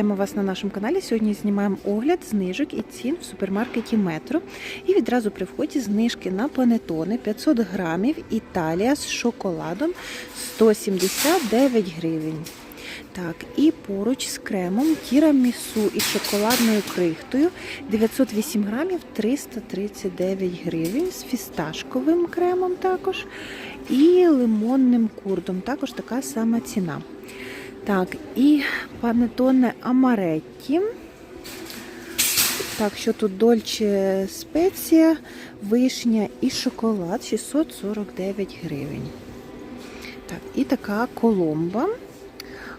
Вітаємо вас на нашому каналі. Сьогодні знімаємо огляд знижок і цін в супермаркеті Метро. І відразу при вході знижки на панетони 500 грамів Італія з шоколадом 179 гривень. Так, і поруч з кремом тірамісу із шоколадною крихтою 908 грамів 339 гривень з фісташковим кремом також і лимонним курдом. Також така сама ціна. Так, і панетоне Амаретті. Так, що тут дольче спеція, вишня і шоколад 649 гривень. Так, і така коломба.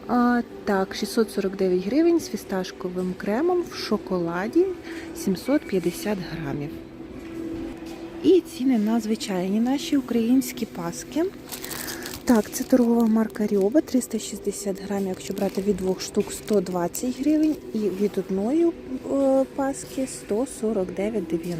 А, так, 649 гривень з фісташковим кремом в шоколаді 750 грамів. І ціни на звичайні наші українські паски. Так, це торгова марка Рьоба 360 грамів, якщо брати від двох штук 120 гривень і від одної е, паски 149,90.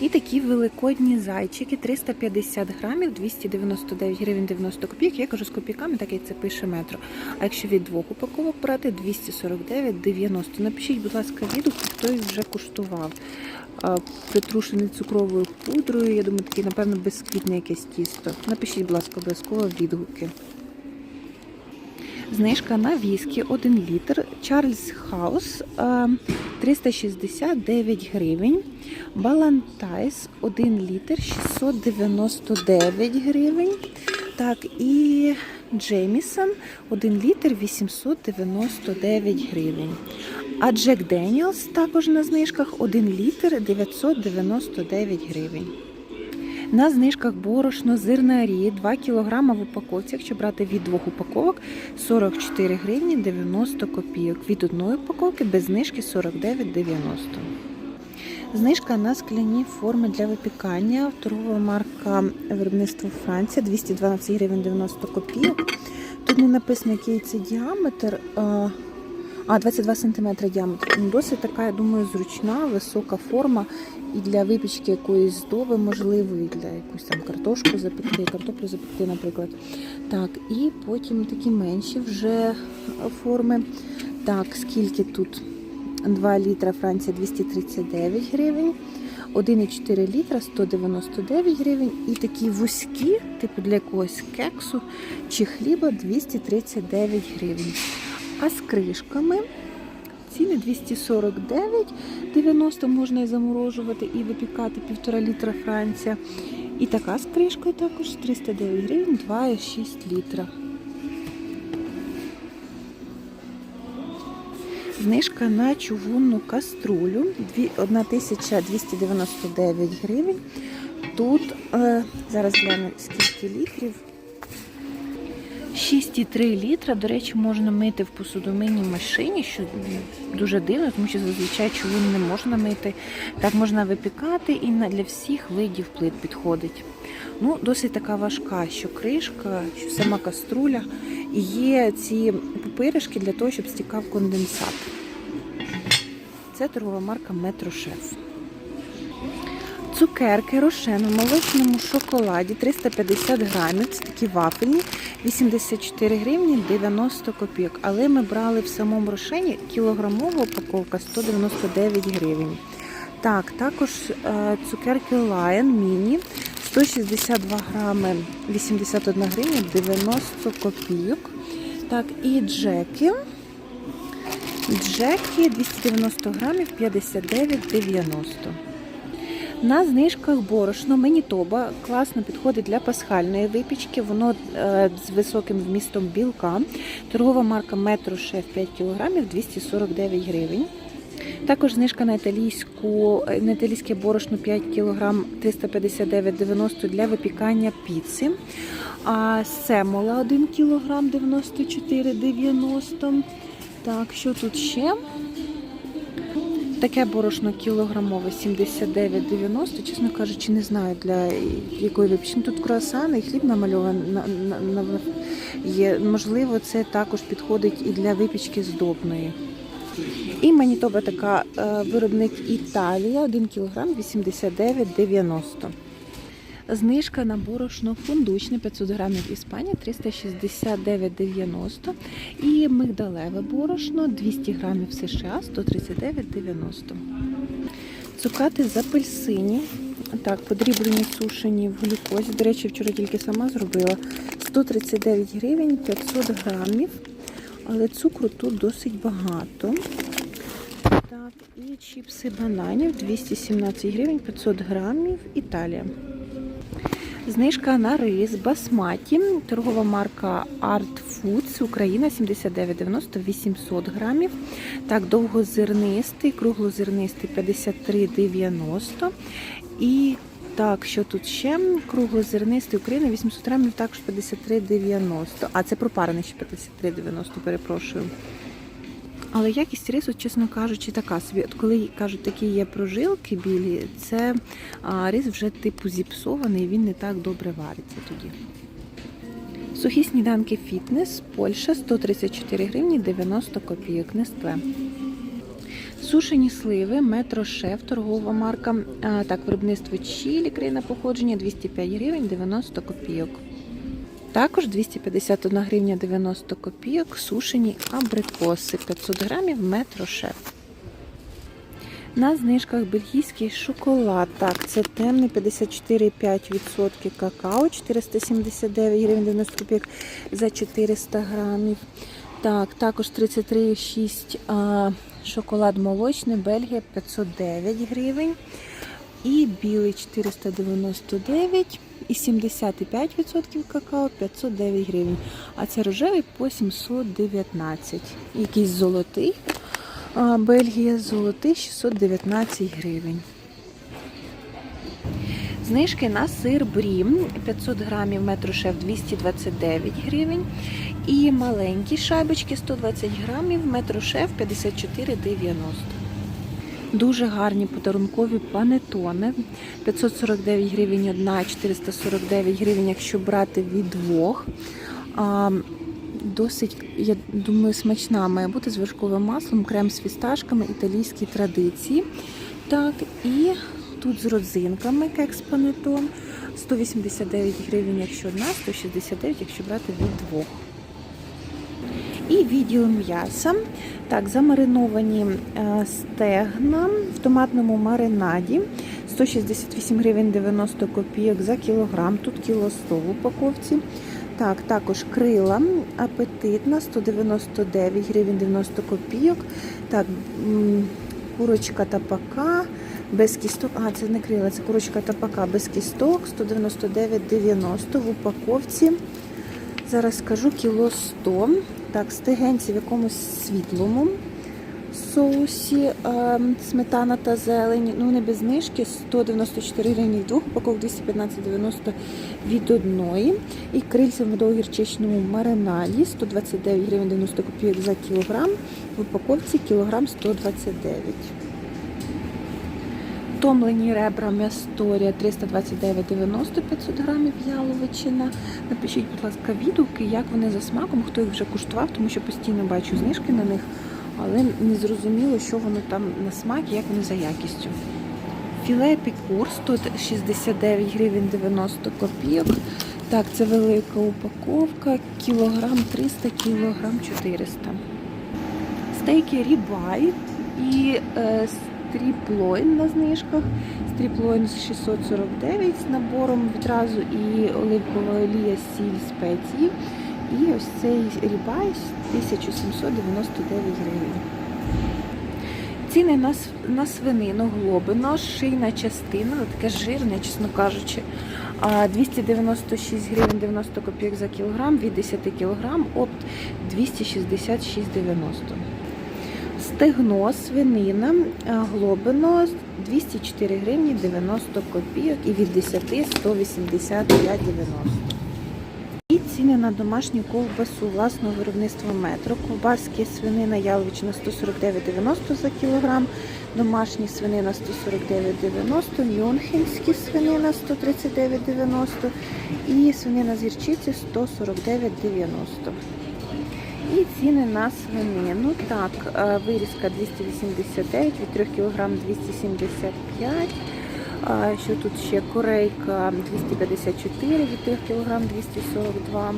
І такі великодні зайчики 350 грамів, 299 гривень 90 копійок. Я кажу з копійками, так як це пише метро. А якщо від двох упаковок брати 249,90. Напишіть, будь ласка, відгук, хто їх вже куштував. А, Притрушений цукровою пудрою. Я думаю, такий, напевно, безквітне якесь тісто. Напишіть, будь ласка, обов'язково відгуки. Знижка на віскі 1 літр. Чарльз Хаус е, 369 гривень. Балантайс 1 літр 699 гривень. Так, і Джеймісон 1 літр 899 гривень. А Джек Деніелс також на знижках 1 літр 999 гривень. На знижках борошно зернарі 2 кг в упаковці, якщо брати від двох упаковок 44 гривні 90 копійок. Від одної упаковки без знижки 49,90. Знижка на скляні форми для випікання. Торгова марка виробництва Франція 212 гривень 90 копійок. Тут не написано, який це діаметр. А, А, 22 см діаметр. Досить така, я думаю, зручна, висока форма і для випічки якоїсь здоби, можливо, і для якусь там картошку запекти, картоплю запекти, наприклад. Так, і потім такі менші вже форми. Так, скільки тут? 2 літра Франція 239 гривень, 1,4 літра 199 гривень. І такі вузькі, типу для якогось кексу чи хліба 239 гривень. А з кришками ціни 249,90 можна і заморожувати, і випікати 1,5 літра Франція. І така з кришкою також 309 гривень, 2,6 літра. Знижка на чугунну каструлю 1299 гривень. Тут е, зараз гляну скільки літрів. 6,3 літра, до речі, можна мити в посудомийній машині, що дуже дивно, тому що зазвичай чугун не можна мити. Так можна випікати і для всіх видів плит підходить. Ну, досить така важка, що кришка, що сама каструля. І є ці пупиришки для того, щоб стікав конденсат. Це торгова марка Метрошеф. Цукерки Рошен у молочному шоколаді 350 грамів. Це такі вафельні, 84 гривні 90 копійок. Але ми брали в самому Рошені кілограмова упаковка 199 гривень. Так, також е, цукерки Lion Mini 162 грами 81 гривня 90 копійок. Так, і джеки. Джеки 290 грамів 59,90. На знижках борошно Манітоба класно підходить для пасхальної випічки. Воно е, з високим вмістом білка. Торгова марка Метро Шеф 5 кг 249 гривень. Також знижка на італійську е, на італійське борошно 5 кг 359,90 для випікання піци. А семола 1 кг 94,90. Так, що тут ще? Таке борошно кілограмове 79,90. Чесно кажучи, не знаю для якої випічки. Тут круасани і хліб намальований на, на, на, є. Можливо, це також підходить і для випічки здобної. І Манітоба така е, виробник Італія, 1 кг 89,90. Знижка на борошно фундучне 500 грамів Іспанія 369,90 і мигдалеве борошно 200 грамів США 139,90. Цукати з апельсинів. Так, подріблені сушені в глюкозі. До речі, вчора тільки сама зробила. 139 гривень 500 грамів. Але цукру тут досить багато. Так, і чіпси бананів 217 гривень 500 грамів Італія. Знижка на рис басматі, торгова марка Art Foods, Україна 79,90 800 грамів. Так, довгозернистий, круглозернистий 53,90. І так, що тут ще? Круглозернистий Україна 800 грамів, також 53,90. А це пропарений ще 53,90, перепрошую. Але якість рису, чесно кажучи, така собі. От коли кажуть, такі є прожилки білі, це рис вже типу зіпсований, він не так добре вариться тоді. Сухі сніданки фітнес, Польща 134 гривні 90 копійок. Нестле. Сушені сливи, метро шеф, торгова марка. Так, виробництво Чилі, країна походження 205 гривень 90 копійок. Також 251 гривня 90 копійок сушені абрикоси 500 грамів метро шеф. На знижках бельгійський шоколад. Так, це темний 54,5% какао, 479 гривень 90 копійок за 400 грамів. Так, також 33,6 а, шоколад молочний, Бельгія 509 гривень. І білий 499 і 75% какао 509 гривень. А це рожевий по 719. Якийсь золотий. А, Бельгія золотий 619 гривень. Знижки на сир брім 500 грамів метрошеф 229 гривень. І маленькі шайбочки 120 грамів метрошеф 54,90. Дуже гарні подарункові панетони. 549 гривень одна, 449 гривень, якщо брати від двох. Досить, я думаю, смачна має бути з вершковим маслом, крем з фісташками, італійські традиції. Так, і тут з родзинками кекс панетон. 189 гривень, якщо одна, 169, якщо брати від двох. І відділ м'яса. Так, замариновані е, стегна в томатному маринаді. 168 гривень 90 копійок за кілограм. Тут кіло 100 в упаковці. Так, також крила апетитна 199 гривень 90 копійок. Так, курочка тапака без кісток. А, це не крила, це курочка тапака без кісток 199,90 в упаковці. Зараз скажу кіло 100. Так, стегенці в якомусь світлому соусі, е, сметана та зелень. Ну, не без знижки 194 гривні в двох, упаковок 215,90 від одної. І крильця в медово-гірчичному маринаді 129 гривень 90 копійок за кілограм. В упаковці кілограм 129. Томлені ребра м'ясторія 329,90 500 грамів яловичина. Напишіть, будь ласка, відгуки, як вони за смаком, хто їх вже куштував, тому що постійно бачу знижки на них, але не зрозуміло, що воно там на смак і як вони за якістю. Філе пікур 169 гривень 90 копійок. Так, це велика упаковка, кілограм 300, кілограм 400. Стейки рібай і е, стріплойн на знижках. Стріплойн 649 з набором відразу і оливкова олія, сіль, спеції. І ось цей рібай 1799 гривень. Ціни на, на свинину глобино, шийна частина, таке жирне, чесно кажучи. 296 гривень 90 копійок за кілограм, від 10 кілограм, опт 266,90. Стегно, свинина, глобино 204 гривні 90 копійок і від 10 185,90. І ціни на домашню ковбасу власного виробництва метро. Ковбаски свинина яловичина 149,90 за кілограм, домашні свинина 149,90, мюнхенські свинина 139,90 і свинина з гірчиці 149,90. І ціни на свинину. Так, е, вирізка 289, від 3 кг 275, що тут ще корейка 254 від тих кілограм 242.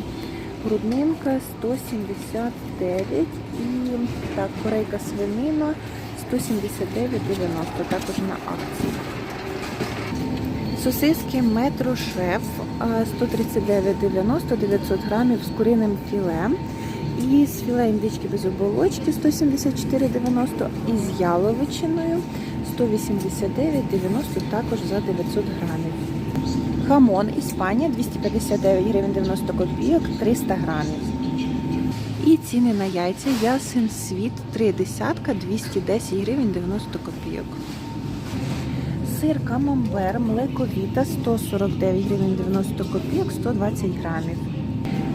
Груднинка 179 і так, корейка свинина 179,90, також на акції. Сосиски метро шеф 139,90 900 грамів з куриним філе. І з філе індички без оболочки 174,90 і з яловичиною 189,90 також за 900 грамів. Хамон Іспанія 259 гривень 90 копійок 300 грамів. І ціни на яйця Ясен Світ 3 десятка 210 гривень 90 копійок. Сир камамбер млековіта 149 гривень 90 копійок 120 грамів.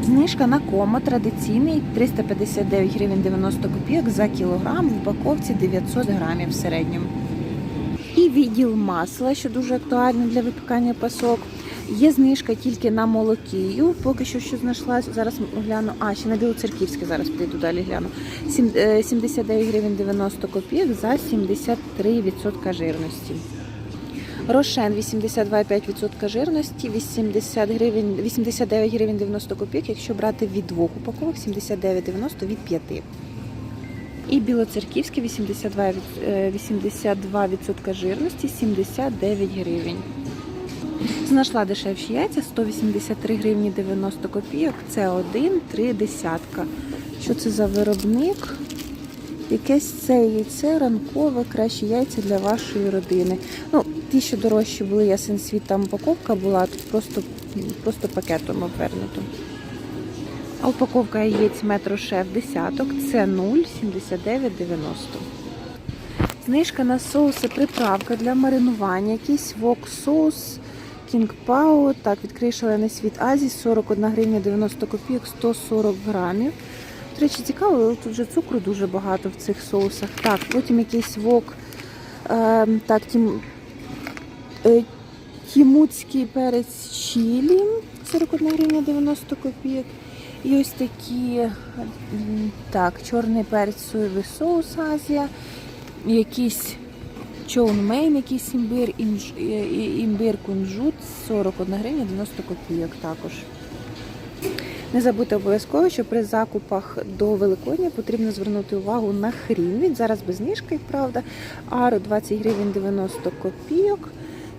Знижка на комо традиційний 359 гривень 90 копійок за кілограм в упаковці 900 грамів в середньому. І відділ масла, що дуже актуально для випікання пасок. Є знижка тільки на молокію, поки що що знайшла. Зараз гляну. А, ще на білоцерківське зараз піду далі гляну. Сім- е, 79 гривень 90 копійок за 73% жирності. Рошен 82,5% жирності, 80 гривень, 89 гривень 90 копійок, якщо брати від двох упаковок, 79,90 від 5. І білоцерківське 82, від- е, 82% жирності, 79 гривень. Знайшла дешевші яйця 183 гривні 90 копійок. Це один, три десятка. Що це за виробник? Якесь це яйце ранкове, кращі яйця для вашої родини. Ну, ті, що дорожчі були, ясен світ, там упаковка була, тут просто, просто пакетом обвернуто. А упаковка яєць метро шеф десяток це 0,7990. Знижка на соуси приправка для маринування. Якийсь вок соус, King Pao, так, відкрий шалений світ Азії, 41 гривня 90 копійок, 140 грамів. До речі, цікаво, але тут вже цукру дуже багато в цих соусах. Так, потім якийсь вок, е, так, тім, е, тімутський перець чилі, 41 гривня 90 копійок. І ось такі, так, чорний перець соєвий соус Азія, якийсь чоунмейн, якийсь імбир, імж, е, імбир кунжут, 41 гривня 90 копійок також. Не забудьте обов'язково, що при закупах до Великодня потрібно звернути увагу на хрін. Він зараз без знижки, правда. Ару 20 гривень 90 копійок.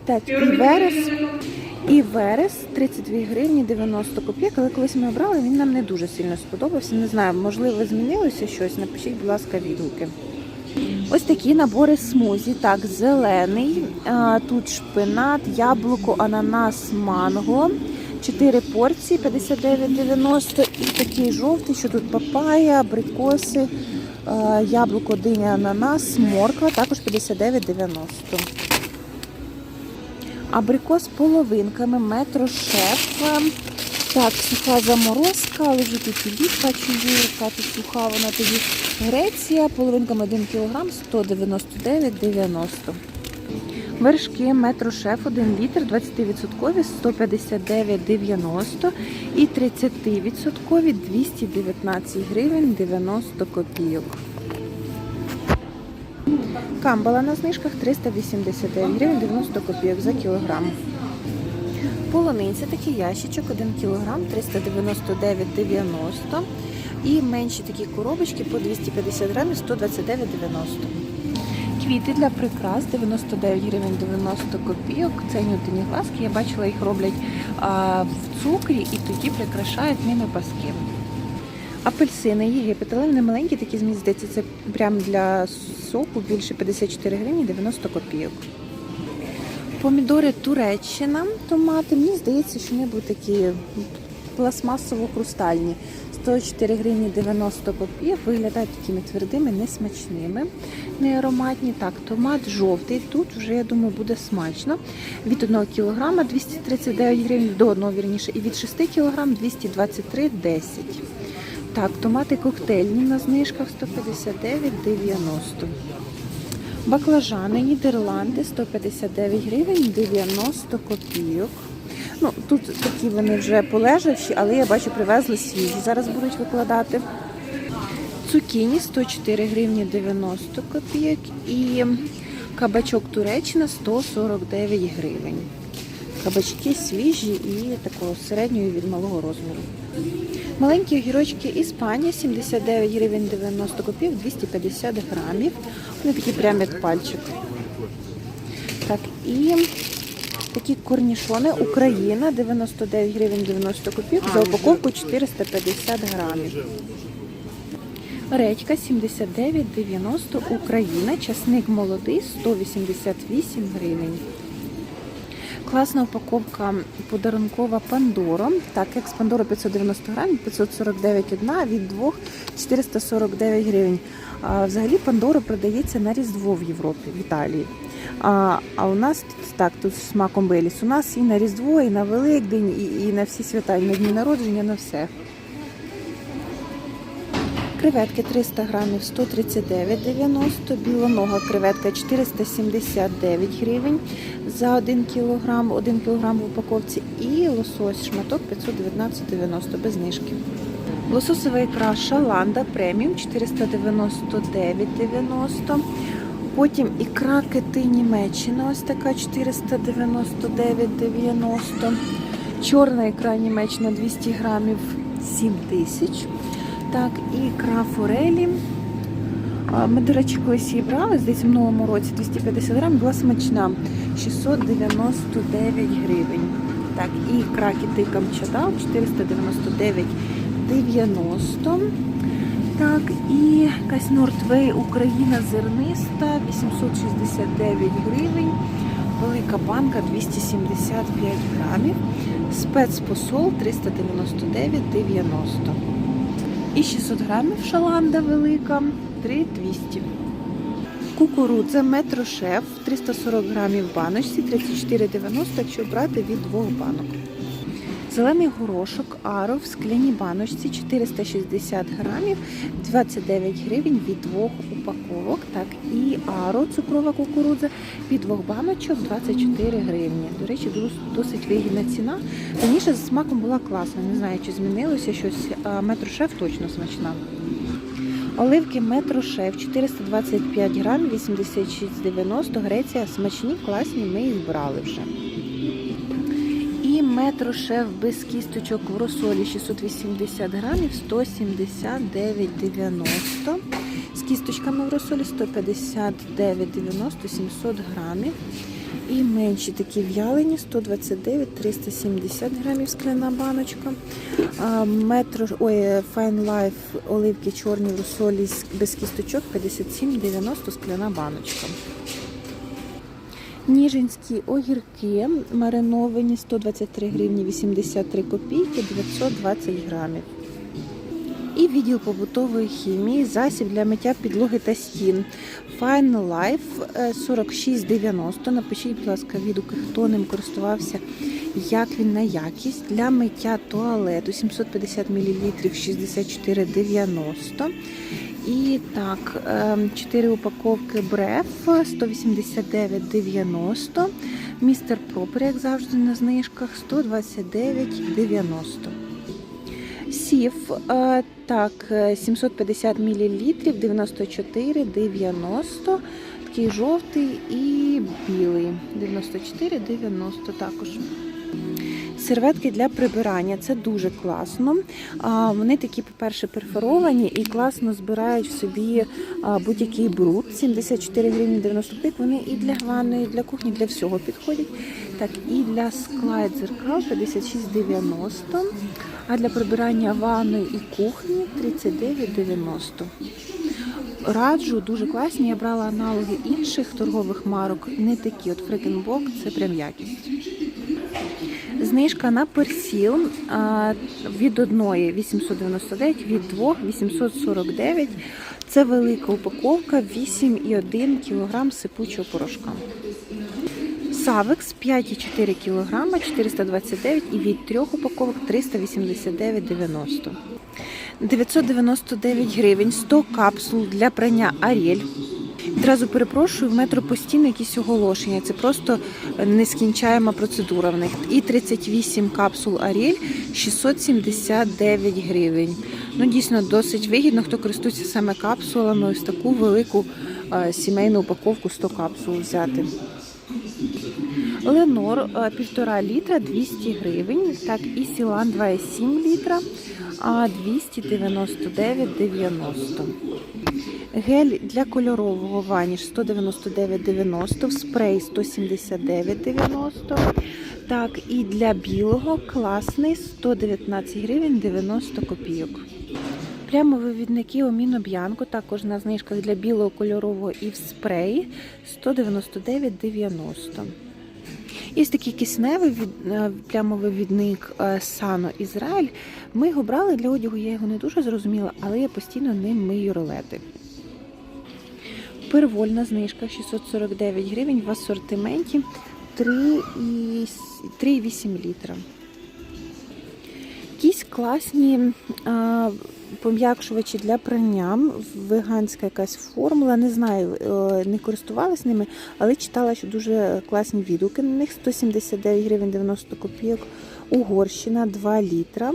Так, і верес. І верес 32 гривні 90 копійок. Але колись ми обрали, він нам не дуже сильно сподобався. Не знаю, можливо, змінилося щось. Напишіть, будь ласка, відгуки. Ось такі набори смузі. Так, зелений. Тут шпинат, яблуко, ананас, манго. 4 порції 59,90 і такий жовтий, що тут папая, абрикоси, яблуко, диня, ананас, морква, також 59,90. Абрикос половинками, метро шеф. Так, суха заморозка, але вже тут і лід бачу яка тут суха, вона тоді Греція, половинками 1 кг, 199,90. Вершки метро шеф 1 літр, 20% 159,90 і 30% 219 гривень 90 копійок. Камбала на знижках 389 гривень 90 копійок за кілограм. Полуниця такий ящичок 1 кг 399,90 і менші такі коробочки по 250 грамів 129,90. Квіти для прикрас 99 гривень 90 копійок. Це нютині глазки. Я бачила, їх роблять а, в цукрі і тоді прикрашають ними паски. Апельсини Єгипет, але вони маленькі, такі мені здається, це прям для соку більше 54 гривні 90 копійок. Помідори Туреччина, томати. Мені здається, що вони будуть такі пластмасово-хрустальні. 104 гривні 90 копійок. Виглядають такими твердими, несмачними, не ароматні. Так, томат жовтий. Тут вже, я думаю, буде смачно. Від 1 кг 239 гривень до 1, вірніше, і від 6 кг 223,10. Так, томати коктейльні на знижках 159,90. Баклажани Нідерланди 159 гривень 90 копійок. Ну, тут такі вони вже полежавші, але я бачу, привезли свіжі. Зараз будуть викладати. Цукіні 104 гривні 90 копійок. І Кабачок Туреччина 149 гривень. Кабачки свіжі і такого середньої від малого розміру. Маленькі огірочки Іспанія 79 гривень 90 копійок, 250 грамів. Вони такі прямо як пальчик. Так, і такі корнішони Україна 99 гривень 90 копійок за упаковку 450 грамів. Редька 79,90 Україна. Часник молодий 188 гривень. Класна упаковка подарункова Пандора. Так, як з Пандора 590 грамів, 549 одна, від 2 449 гривень. А, взагалі Пандора продається на Різдво в Європі, в Італії. А, а у нас тут так, тут з смаком Беліс. У нас і на Різдво, і на Великдень, і, і на всі свята, і на дні народження, на все. Креветки 300 грамів 139,90, білонога креветка 479 гривень за 1 кілограм, 1 кілограм в упаковці і лосось шматок 519,90 без знижки. Лососова ікра шаланда преміум 499,90. Потім ікра кити Німеччина, ось така 499,90. Чорна ікра Німеччина 200 грамів 7 тисяч. Так, ікра форелі. Ми, до речі, колись її брали, здається, в новому році 250 грамів, була смачна. 699 гривень. Так, і ікра кити Камчатал 499,90. Так, і якась Нортвей Україна зерниста 869 гривень. Велика банка 275 грамів. Спецпосол 399,90. І 600 грамів шаланда велика 3200. Кукурудза метрошеф 340 грамів в баночці 34,90, якщо брати від двох банок. Зелений горошок аро в скляній баночці 460 грамів 29 гривень від двох упаковок. Так, і аро цукрова кукурудза від двох баночок 24 гривні. До речі, досить вигідна ціна. Раніше з смаком була класна. Не знаю, чи змінилося щось. Метрошеф точно смачна. Оливки Метрошеф 425 грамів, 86,90 Греція. Смачні, класні, ми їх брали вже. І метрошеф без кісточок в розсолі 680 грамів 179,90. З кісточками в розсолі 159,90 700 грамів. І менші такі в'ялені 129 370 грамів скляна баночка. Метро, ой, Fine Life оливки чорні в розсолі без кісточок 57,90 скляна баночка. Ніжинські огірки мариновані 123 гривні 83 копійки 920 грамів. І відділ побутової хімії, засіб для миття підлоги та стін. Fine Life е, 46,90. Напишіть, будь ласка, відгуки, хто ним користувався, як він на якість. Для миття туалету 750 мл 64,90. І так, 4 упаковки бреф 189,90. Містер Пропер, як завжди, на знижках 129,90. Сів, е, так, е, 750 мл 94,90. Такий жовтий і білий. 94,90 також. Серветки для прибирання це дуже класно. Вони такі, по-перше, перфоровані і класно збирають в собі будь-який бруд. 74 гривні 90 копійок. Вони і для ванної, і для кухні, для всього підходять. Так, і для скла і дзеркал 56,90. А для прибирання ванної і кухні 39,90. Раджу, дуже класні. Я брала аналоги інших торгових марок, не такі. От Фрекенбок це прям якість. Знижка на персіл від одної 899, від двох 849. Це велика упаковка 8,1 кг сипучого порошка. Савекс 5,4 кг 429 і від трьох упаковок 389,90. 999 гривень 100 капсул для прання Аріель. Відразу перепрошую, в метро постійно якісь оголошення. Це просто нескінчаєма процедура в них. І 38 капсул Аріель 679 гривень. Ну, дійсно, досить вигідно, хто користується саме капсулами, ось таку велику е, сімейну упаковку 100 капсул взяти. Ленор е, 1,5 літра 200 гривень. Так, і Сілан 2,7 літра а 299,90. Гель для кольорового ваніш 199,90, в спрей 179,90. Так, і для білого класний 119 гривень 90 копійок. Прямо вивідники Оміно Б'янко, також на знижках для білого кольорового і в спреї 199,90. Є такий кисневий е, плямовивідник е, Сано Ізраїль. Ми його брали для одягу, я його не дуже зрозуміла, але я постійно ним мию ролети. Первольна знижка 649 гривень в асортименті 3,8 літра. Якісь класні а, пом'якшувачі для прання, веганська якась формула. Не знаю, е, не користувалась ними, але читала, що дуже класні відгуки на них 179 гривень 90 копійок. Угорщина 2 літра.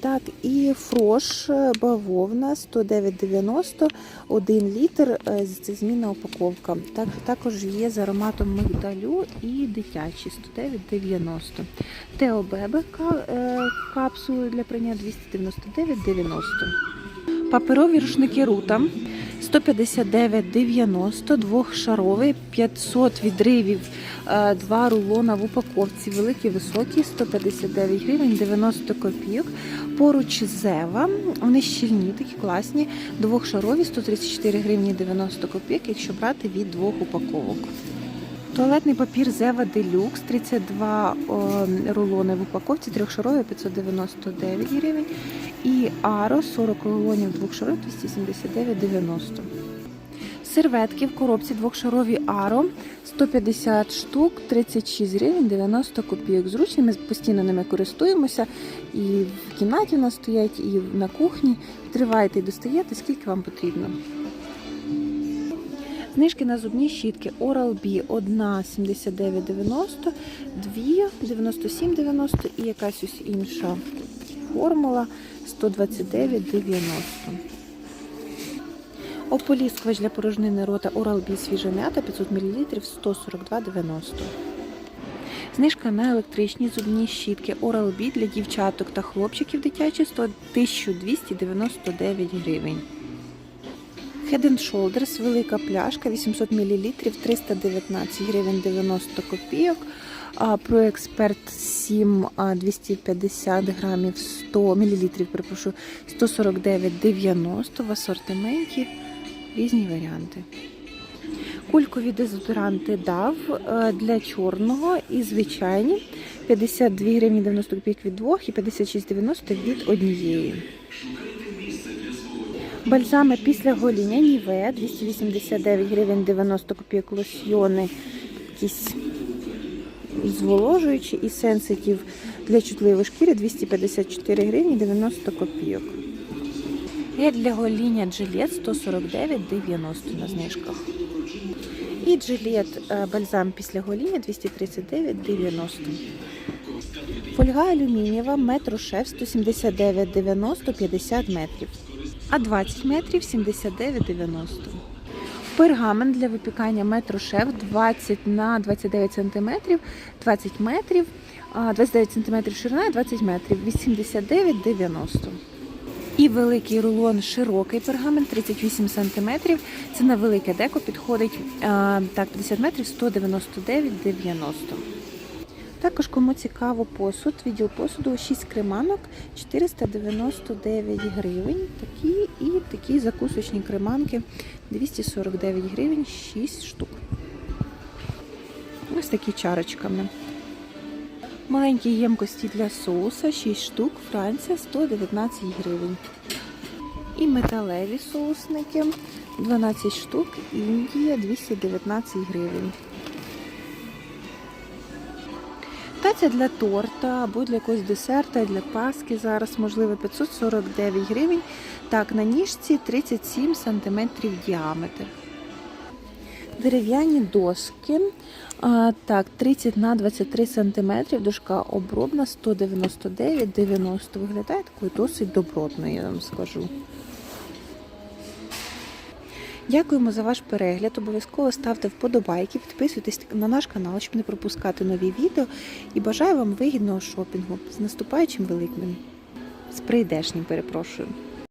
Так, і фрош е, бавовна 109,90, 1 літр, Це змінна упаковка. Так, також є з ароматом мигдалю і дитячі 109,90. Тео Бебе ка- е, капсули для прийняття 299,90. Паперові рушники Рута 159,90, двохшаровий, 500 відривів, е, два рулона в упаковці, великі, високі, 159 гривень, 90 копійок. Поруч Зева, вони щільні, такі класні, двохшарові, 134 гривні 90 копійок, якщо брати від двох упаковок. Туалетний папір Зева Делюкс, 32 о, рулони в упаковці, трьохшарові 599 гривень. І Аро 40 рулонів двохшарових 279,90. Серветки в коробці двохшарові Аро 150 штук, 36 гривень 90 копійок. Зручні, ми постійно ними користуємося. І в кімнаті у нас стоять, і на кухні. Відкриваєте і достаєте, скільки вам потрібно. Знижки на зубні щітки Oral-B 1 79,90, 2 97,90 і якась ось інша формула 129,90. Ополіскувач для порожнини рота Oral-B свіжа м'ята 500 мл 142,90. Знижка на електричні зубні щітки Oral-B для дівчаток та хлопчиків дитячі 100 1299 гривень. Head and Shoulders, велика пляшка, 800 мл, 319 гривень 90 копійок. А, Про 7 250 грамів 100 мл, перепрошую, 149,90 в асортименті. Різні варіанти. Кулькові дезодоранти DAV е, для чорного і звичайні 52 гривні 90 копійок від двох і 56,90 від однієї. Бальзами після гоління Нівея 289 гривень 90 копійок лосьйони, якісь зволожуючі і сенситив для чутливої шкіри 254 гривні 90 копійок. Гель для гоління джилет 149,90 на знижках. І джилет е, бальзам після гоління 239,90. Фольга алюмінієва метро шеф 179,90 50 метрів а 20 метрів 79,90. Пергамент для випікання метро шеф 20 на 29 см, 20 метрів, 29 см ширина, 20 метрів, 89,90. І великий рулон широкий пергамент 38 см. Це на велике деко підходить так, 50 метрів 199,90. Також, кому цікаво посуд, відділ посуду 6 креманок 499 гривень. Такі і такі закусочні креманки 249 гривень, 6 штук. Ось такі чарочками. Маленькі ємкості для соуса 6 штук, Франція 119 гривень. І металеві соусники 12 штук, Індія 219 гривень. Таця для торта або для якогось десерта, для паски зараз, можливо, 549 гривень. Так, на ніжці 37 см діаметр. Дерев'яні доски. А, так, 30 на 23 см, дошка обробна 199,90. Виглядає такою досить добротною, я вам скажу. Дякуємо за ваш перегляд. Обов'язково ставте вподобайки, підписуйтесь на наш канал, щоб не пропускати нові відео. І бажаю вам вигідного шопінгу з наступаючим великим. З прийдешнім, перепрошую.